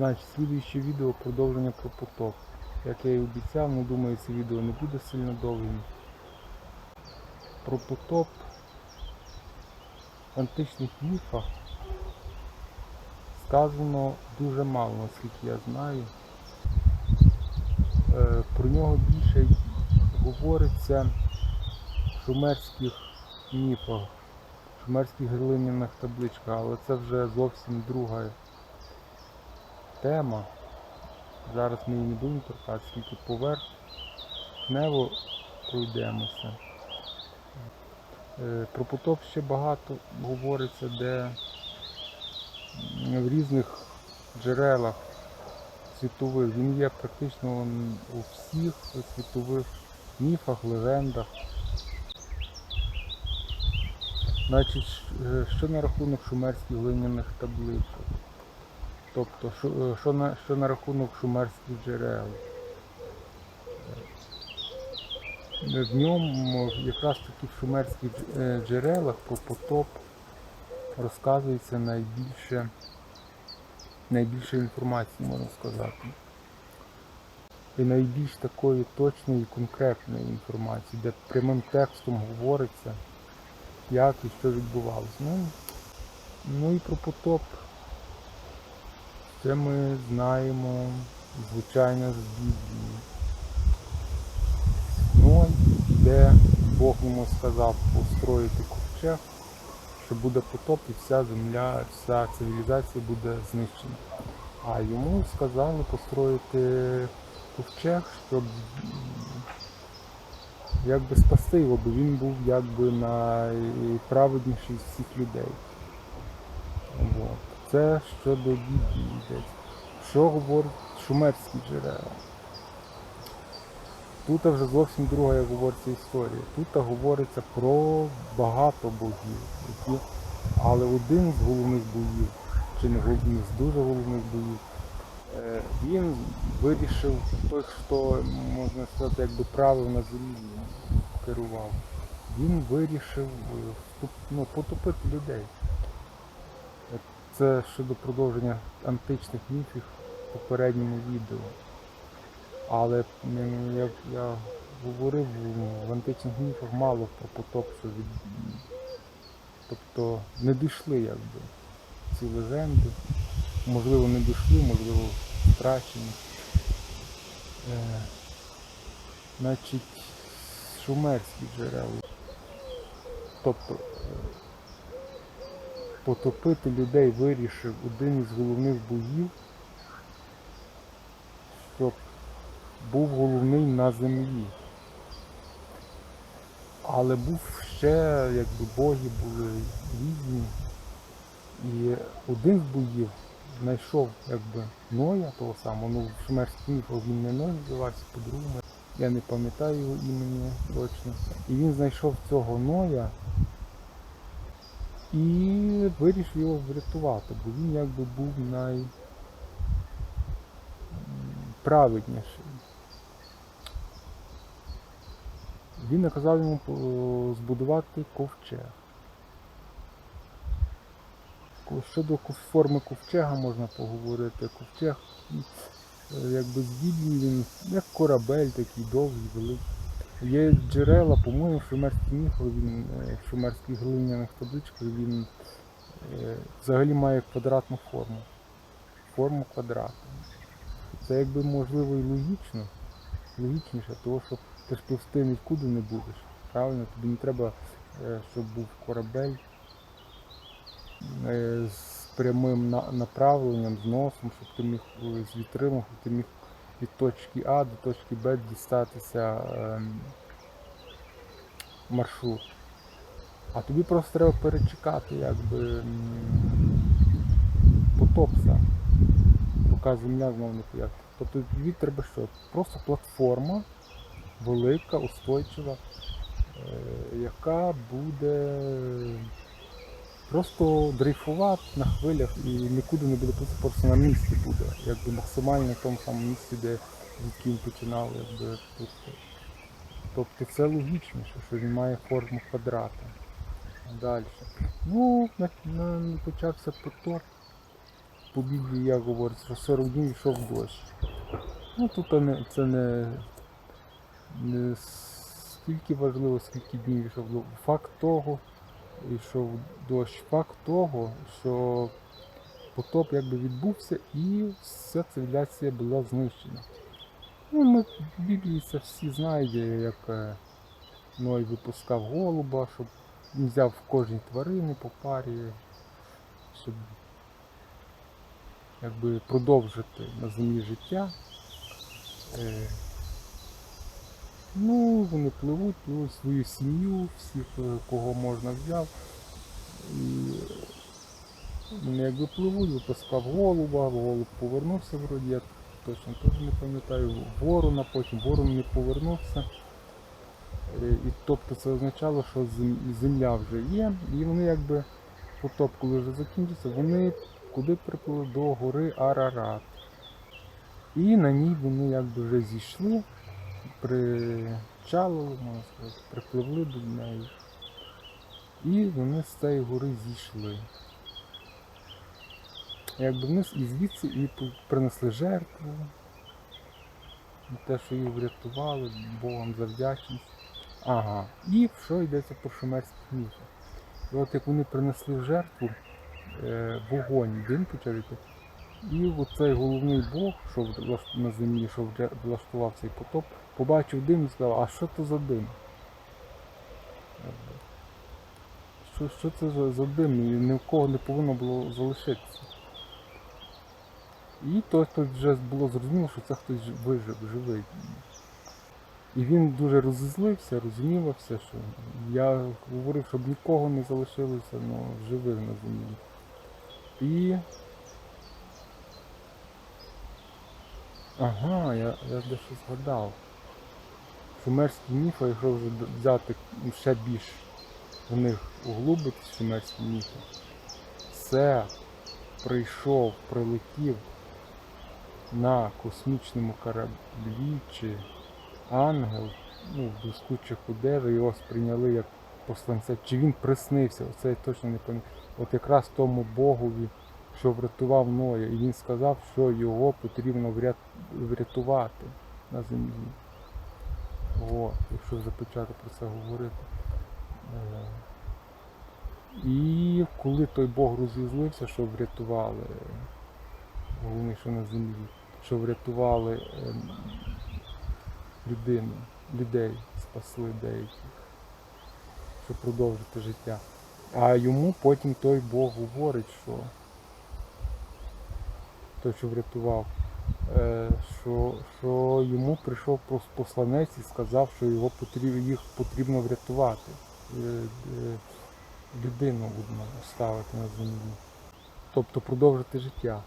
Значить, слідуюче відео продовження про потоп. Як я і обіцяв, ну думаю, це відео не буде сильно довгим. Про потоп в античних міфах сказано дуже мало, наскільки я знаю. Е, Про нього більше говориться в шумерських міфах, в шумерських глиняних табличках, але це вже зовсім друга тема. Зараз ми її не будемо торкатися, тільки поверхнево пройдемося. Е, Про потоп ще багато говориться, де в різних джерелах світових. Він є практично у всіх світових міфах, легендах. Значить, е, що на рахунок шумерських глиняних табличок? Тобто, що, е, що, на, що на рахунок шумерських джерел? Е, В ньому якраз таки в шумерських е, джерелах про потоп розказується найбільше, найбільше інформації, можна сказати. І найбільш такої точної і конкретної інформації, де прямим текстом говориться, як і що відбувалося. Ну, ну і про потоп. Це ми знаємо, звичайно, з. Ну, де Бог йому сказав построїти ковчег, що буде потоп і вся земля, вся цивілізація буде знищена. А йому сказали построїти ковчег, щоб якби спасти його, бо він був якби найправедніший з всіх людей. Це щодо Біблії йдеться. Що говорить шумерські джерела? Тут вже зовсім друга, як говориться, історія. Тут говориться про багато богів, які... але один з головних боїв, чи не головних, з дуже головних боїв, е, він вирішив, той, хто, можна сказати, якби правив на землі, керував, він вирішив е, ну, потопити людей. Це щодо продовження античних міфів в попередньому відео. Але як я говорив, в- античних міфах мало про потоп, що від... тобто не дійшли якби ці легенди. Можливо, не дійшли, можливо, втрачені. Е, значить, шумерські джерела. Тобто потопити людей вирішив один із головних боїв, щоб був головний на землі. Але був ще, якби боги були різні. І один з боїв знайшов якби Ноя того самого, ну в шумерських міфах він не Ной називався по-другому. Я не пам'ятаю його імені точно. І він знайшов цього Ноя і вирішив його врятувати, бо він якби був найправедніший. Він наказав йому е, збудувати ковчег. Щодо форми ковчега можна поговорити. Ковчег е, якби з він як корабель такий довгий, великий. Є джерела, по-моєму, в шумерських міфах, він е, в шумерських глиняних табличках він е, взагалі має квадратну форму. Форму квадрата. Це якби можливо і логічно. Логічніше, тому що ти ж пливти нікуди не будеш. Правильно? Тобі не треба, е, щоб був корабель з прямим направленням, з носом, щоб ти міг з вітрилом, щоб ти міг від точки А до точки Б дістатися ем, маршрут. А тобі просто треба перечекати якби м, потопса, поки земля знову не появиться. Тобто тобі треба що? Просто платформа велика, устойчива, е, яка буде просто дрейфувати на хвилях і нікуди не буде просто, на місці буде, якби максимально на тому самому місці, де він починав якби пусти. Тобто це логічніше, що він має форму квадрата. Далі. Ну, на, на, почався потоп. по Біблії як говориться, що 40 днів йшов дощ. Ну тут не, це не, не стільки важливо, скільки днів йшов. Факт того, йшов дощ, факт того, що потоп якби відбувся і вся цивіляція була знищена. Ну, ми в Біблії це всі знають, як е, Ной випускав голуба, щоб він взяв кожній тварини по парі, щоб якби продовжити на землі життя. Е, ну, вони пливуть, пливуть свою сім'ю, всіх, е, кого можна взяв. І вони якби пливуть, випускав голуба, голуб повернувся вроді, я точно теж не пам'ятаю, ворона, потім ворон не повернувся. Е, І тобто це означало, що земля вже є, і вони якби потоп, коли вже закінчиться, вони куди приплили до гори Арарат. І на ній вони якби вже зійшли, причалили, можна сказати, припливли до неї. І вони з цієї гори зійшли. Якби вниз і звідси і принесли жертву. І те, що їх врятували, Богом за вдячність. Ага. І що йдеться про шумерських міфах. І от як вони принесли в жертву е, вогонь, дим почав йти. І оцей головний Бог, що на землі, що влаштував цей потоп, побачив дим і сказав, а що то за дим? Що, що це за, дим? І ні в кого не повинно було залишитися. І то, вже було зрозуміло, що це хтось вижив, живий. І він дуже розізлився, розгнівався, що я говорив, щоб нікого не залишилося ну, живих на землі. І. Ага, я, я дещо згадав. Шумерські міфи, якщо вже взяти ще більш в них углубитись шумерські міфи, це прийшов, прилетів на космічному кораблі чи ангел, ну, в блискучих одежах, його сприйняли як посланця. Чи він приснився? Оце я точно не пам'ятаю. От якраз тому Богові, що врятував Ноя, і він сказав, що його потрібно врятувати на землі. От, якщо вже почати про це говорити. Е, І коли той Бог розізлився, що врятували, головне, що на землі, що врятували ем, людину, людей, спасли деяких, щоб продовжити життя. А йому потім той Бог говорить, що той, що врятував, е, що, що йому прийшов посланець і сказав, що його потрібно, їх потрібно врятувати. Е, е, Людину одну ставити на землі. Тобто продовжити життя.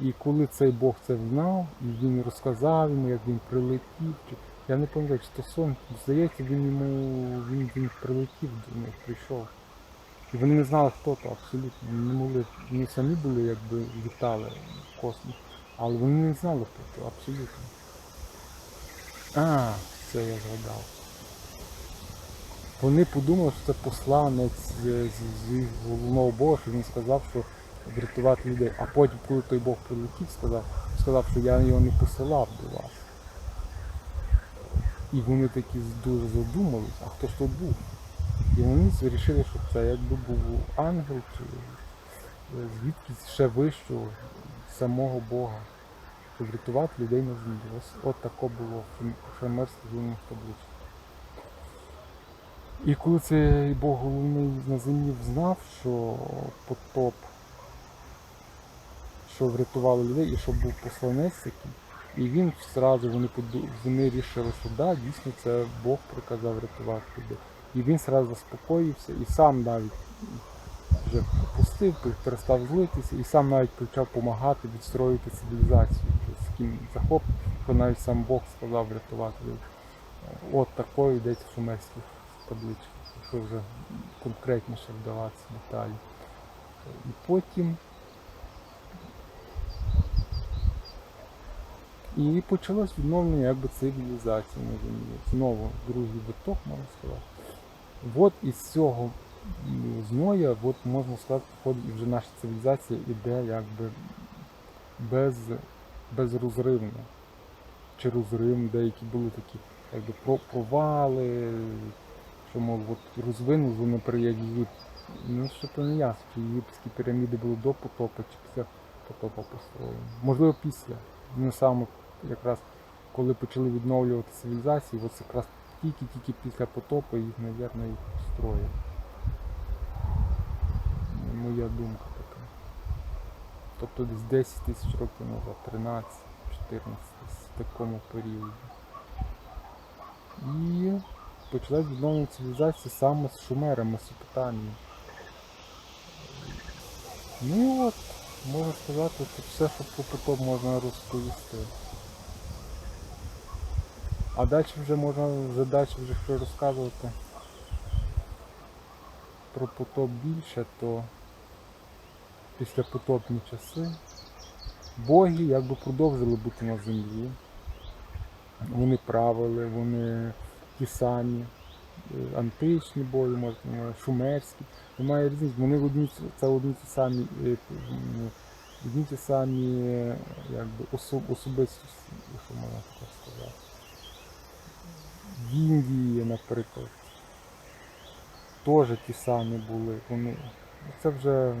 І коли цей Бог це знав, і він розказав йому, як він прилетів, я не пам'ятаю, чи то сон, здається, він йому він, він прилетів до них, прийшов. І вони не знали, хто то абсолютно. Не могли, вони самі були, якби літали в космос, але вони не знали, хто то, абсолютно. А, це я згадав. Вони подумали, що це посланець з, головного Бога, що він сказав, що врятувати людей. А потім, коли той Бог прилетів, сказав, сказав, що я його не посилав до вас. І вони такі дуже задумались, а хто ж то був? І вони вирішили, що це якби був ангел чи е, звідкись ще вищого самого Бога, щоб врятувати людей на землі. Ось от тако було в шамерських головних табличках. І коли цей Бог головний на землі знав, що потоп, що врятували людей і що був посланець такий, і він зразу вони вони рішили, що да, дійсно це Бог приказав врятувати людей. І він зразу заспокоївся і сам навіть вже пустив, перестав злитися, і сам навіть почав допомагати відстроїти цивілізацію. З ким захоп, що навіть сам Бог сказав врятувати. От такою йдеться в шумерських табличках, якщо вже конкретніше вдаватися деталі. І потім і почалось відновлення якби цивілізації на землі. Знову другий виток, можна сказати. От із цього зноя, от можна сказати, входить вже наша цивілізація іде якби без, безрозривно. Чи розрив, деякі були такі якби, провали, що мов от розвинули вони при як. Ну, що то не ясно, чи єгипетські піраміди були до потопу, чи після потопу построєні. Можливо, після. Ну саме якраз коли почали відновлювати цивілізації, от якраз тільки-тільки після потопу їх, мабуть, і построїли. Моя думка така. Тобто десь 10 тисяч років назад, 13, 14, в такому періоді. І почалась відновлення цивілізації саме з Шумерами, Месопотамії. Ну от, можна сказати, це все, що про потоп можна розповісти. А далі вже можна вже далі вже що розказувати про потоп більше, то після потопні часи боги якби продовжили бути на землі. Вони правили, вони ті самі, е, античні боги, можна, шумерські. Немає різниці, вони одні, це одні ті самі, е, одні ті самі е, якби, осо- особистості, якщо можна так сказати. В Індії, наприклад, теж ті самі були. Вони, це вже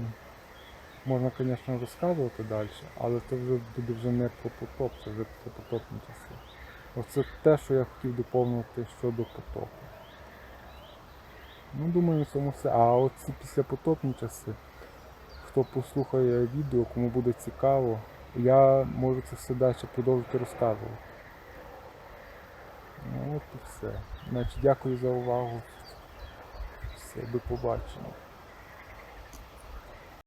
можна, звісно, розказувати далі, але це вже буде вже не про потоп, це вже про потопні часи. Оце те, що я хотів доповнити щодо потопу. Ну, думаю, цьому все. А оці післяпотопні часи, хто послухає відео, кому буде цікаво, я можу це все далі продовжити розказувати. Ну от і все. Значить, дякую за увагу. Все, до побачення.